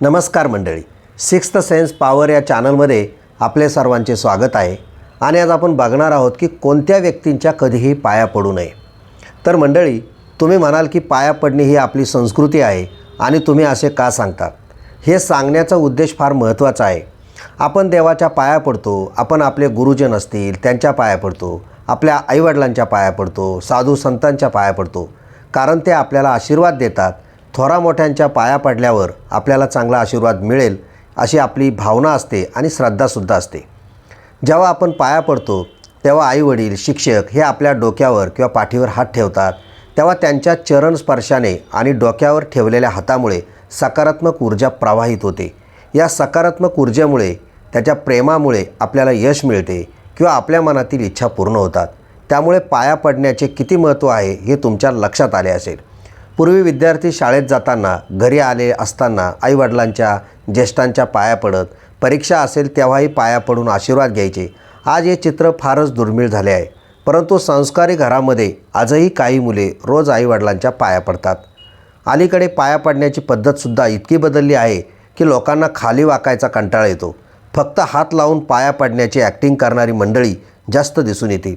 नमस्कार मंडळी. Sixth sense power या चॅनलमध्ये आपले सर्वांचे स्वागत आहे. आणि आज आपण बघणार आहोत की कोणत्या व्यक्तींच्या कधीही पाया पडू नये. तर मंडळी तुम्ही म्हणाल की पाया पडणे ही आपली संस्कृती आहे आणि तुम्ही असे का सांगतात हे सांगण्याचा उद्देश फार महत्त्वाचा आहे. आपण देवाच्या पाया पडतो आपण आपले गुरुजन असतील त्यांच्या पाया पडतो आपल्या आईवडिलांच्या पाया पडतो साधू संतांच्या पाया पडतो. कारण ते आपल्याला आशीर्वाद देतात थोरा मोठ्यांच्या पाया पडल्यावर आपल्याला चांगला आशीर्वाद मिळेल अशी आपली भावना असते आणि श्रद्धासुद्धा असते. जेव्हा आपण पाया पडतो तेव्हा आईवडील शिक्षक हे आपल्या डोक्यावर किंवा पाठीवर हात ठेवतात तेव्हा त्यांच्या चरण स्पर्शाने आणि डोक्यावर ठेवलेल्या हातामुळे सकारात्मक ऊर्जा प्रवाहित होते. या सकारात्मक ऊर्जेमुळे त्याच्या प्रेमामुळे आपल्याला यश मिळते किंवा आपल्या मनातील इच्छा पूर्ण होतात. त्यामुळे पाया पडण्याचे किती महत्त्व आहे हे तुमच्या लक्षात आले असेल. पूर्वी विद्यार्थी शाळेत जाताना घरी आले असताना आईवडिलांच्या ज्येष्ठांच्या पाया पडत परीक्षा असेल तेव्हाही पाया पडून आशीर्वाद घ्यायचे. आज हे चित्र फारच दुर्मिळ झाले आहे. परंतु संस्कारी घरामध्ये आजही काही मुले रोज आईवडिलांच्या पाया पडतात. अलीकडे पाया पडण्याची पद्धतसुद्धा इतकी बदलली आहे की लोकांना खाली वाकायचा कंटाळा येतो. फक्त हात लावून पाया पडण्याची ॲक्टिंग करणारी मंडळी जास्त दिसून येतील.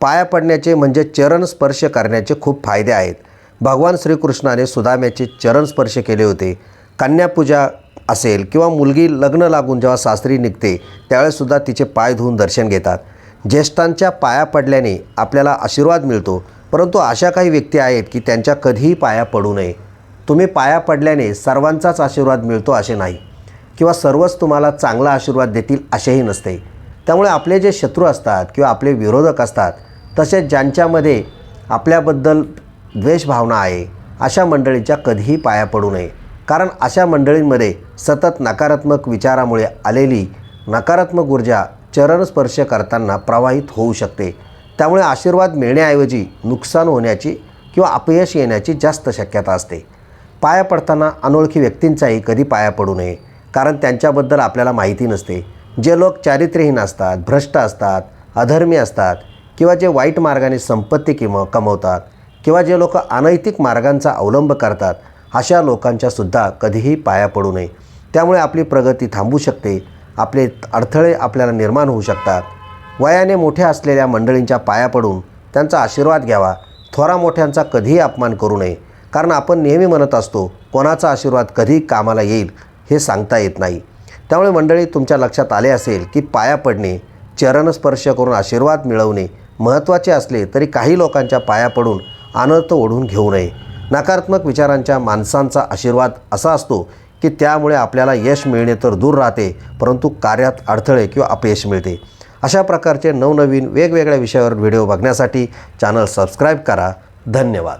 पाया पडण्याचे म्हणजे चरण स्पर्श करण्याचे खूप फायदे आहेत. भगवान श्रीकृष्णाने सुदाम्याचे चरण स्पर्श केले होते. कन्यापूजा असेल किंवा मुलगी लग्न लागून जेव्हा सासरी निघते त्यावेळेससुद्धा तिचे पाय धुवून दर्शन घेतात. ज्येष्ठांच्या पाया पडल्याने आपल्याला आशीर्वाद मिळतो परंतु अशा काही व्यक्ती आहेत की त्यांच्या कधीही पाया पडू नये. तुम्ही पाया पडल्याने सर्वांचाच आशीर्वाद मिळतो असे नाही किंवा सर्वच तुम्हाला चांगला आशीर्वाद देतील असेही नसते. त्यामुळे आपले जे शत्रू असतात किंवा आपले विरोधक असतात तसेच ज्यांच्यामध्ये आपल्याबद्दल द्वेषभावना आहे. अशा मंडळींच्या कधीही पाया पडू नये. कारण अशा मंडळींमध्ये सतत नकारात्मक विचारामुळे आलेली नकारात्मक ऊर्जा चरणस्पर्श करताना प्रवाहित होऊ शकते. त्यामुळे आशीर्वाद मिळण्याऐवजी नुकसान होण्याची किंवा अपयश येण्याची जास्त शक्यता असते. पाया पडताना अनोळखी व्यक्तींचाही कधी पाया पडू नये. कारण त्यांच्याबद्दल आपल्याला माहिती नसते. जे लोक चारित्र्यहीन असतात भ्रष्ट असतात अधर्मी असतात किंवा जे वाईट मार्गाने संपत्ती किम कमवतात किंवा जे लोक अनैतिक मार्गांचा अवलंब करतात अशा लोकांच्यासुद्धा कधीही पाया पडू नये. त्यामुळे आपली प्रगती थांबू शकते. आपले अडथळे आपल्याला निर्माण होऊ शकतात. वयाने मोठ्या असलेल्या मंडळींच्या पाया पडून त्यांचा आशीर्वाद घ्यावा. थोरा मोठ्यांचा कधीही अपमान करू नये. कारण आपण नेहमी म्हणत असतो कोणाचा आशीर्वाद कधी कामाला येईल हे सांगता येत नाही. त्यामुळे मंडळी तुमच्या लक्षात आले असेल की पाया पडणे चरणस्पर्श करून आशीर्वाद मिळवणे महत्त्वाचे असले तरी काही लोकांच्या पाया पडून अनर्थ ओढून घेऊ नये. नकारात्मक विचारांच्या माणसांचा आशीर्वाद असा असतो की त्यामुळे आपल्याला यश मिळणे तर दूर राहते परंतु कार्यात अडथळे किंवा अपयश मिळते. अशा प्रकारचे नवनवीन वेगवेगळ्या विषयावर व्हिडिओ बघण्यासाठी चॅनल सबस्क्राईब करा. धन्यवाद.